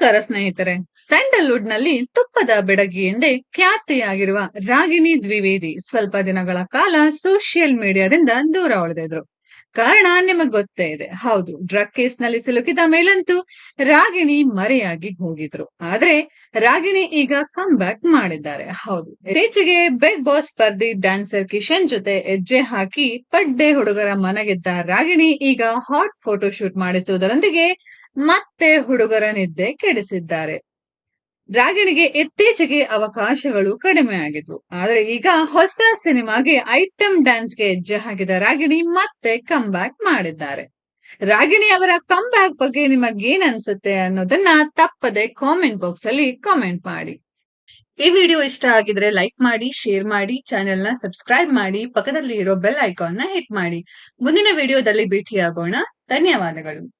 ನಮಸ್ಕಾರ ಸ್ನೇಹಿತರೆ. ಸ್ಯಾಂಡಲ್ವುಡ್ನಲ್ಲಿ ತುಪ್ಪದ ಬೆಡಗಿ ಎಂದೇ ಖ್ಯಾತಿಯಾಗಿರುವ ರಾಗಿಣಿ ದ್ವಿವೇದಿ ಸ್ವಲ್ಪ ದಿನಗಳ ಕಾಲ ಸೋಷಿಯಲ್ ಮೀಡಿಯಾದಿಂದ ದೂರ ಉಳಿದಿದ್ರು. ಕಾರಣ ನಿಮಗ್ ಗೊತ್ತೇ ಇದೆ. ಹೌದು ಡ್ರಗ್ ಕೇಸ್ನಲ್ಲಿ ಸಿಲುಕಿದ ಮೇಲಂತೂ ರಾಗಿಣಿ ಮರೆಯಾಗಿ ಹೋಗಿದ್ರು. ಆದ್ರೆ ರಾಗಿಣಿ ಈಗ ಕಮ್ ಬ್ಯಾಕ್ ಮಾಡಿದ್ದಾರೆ. ಹೌದು, ಇತ್ತೀಚೆಗೆ ಬಿಗ್ ಬಾಸ್ ಸ್ಪರ್ಧಿ ಡ್ಯಾನ್ಸರ್ ಕಿಶನ್ ಜೊತೆ ಹೆಜ್ಜೆ ಹಾಕಿ ಪಡ್ಡೆ ಹುಡುಗರ ಮನಗೆದ್ದ ರಾಗಿಣಿ ಈಗ ಹಾಟ್ ಫೋಟೋ ಶೂಟ್ ಮಾಡಿಸುವುದರೊಂದಿಗೆ ಮತ್ತೆ ಹುಡುಗರ ನಿದ್ದೆ ಕೆಡಿಸಿದ್ದಾರೆ. ರಾಗಿಣಿಗೆ ಇತ್ತೀಚೆಗೆ ಅವಕಾಶಗಳು ಕಡಿಮೆ ಆಗಿದ್ವು. ಆದ್ರೆ ಈಗ ಹೊಸ ಸಿನಿಮಾಗೆ ಐಟಮ್ ಡ್ಯಾನ್ಸ್ಗೆ ಹೆಜ್ಜೆ ಹಾಕಿದ ರಾಗಿಣಿ ಮತ್ತೆ ಕಮ್ ಬ್ಯಾಕ್ ಮಾಡಿದ್ದಾರೆ. ರಾಗಿಣಿ ಅವರ ಕಮ್ ಬ್ಯಾಕ್ ಬಗ್ಗೆ ನಿಮಗೇನ್ ಅನ್ಸುತ್ತೆ ಅನ್ನೋದನ್ನ ತಪ್ಪದೆ ಕಾಮೆಂಟ್ ಬಾಕ್ಸ್ ಅಲ್ಲಿ ಕಾಮೆಂಟ್ ಮಾಡಿ. ಈ ವಿಡಿಯೋ ಇಷ್ಟ ಆಗಿದ್ರೆ ಲೈಕ್ ಮಾಡಿ ಶೇರ್ ಮಾಡಿ ಚಾನೆಲ್ನ ಸಬ್ಸ್ಕ್ರೈಬ್ ಮಾಡಿ ಪಕ್ಕದಲ್ಲಿ ಇರೋ ಬೆಲ್ ಐಕಾನ್ನ ಹಿಟ್ ಮಾಡಿ. ಮುಂದಿನ ವಿಡಿಯೋದಲ್ಲಿ ಭೇಟಿಯಾಗೋಣ. ಧನ್ಯವಾದಗಳು.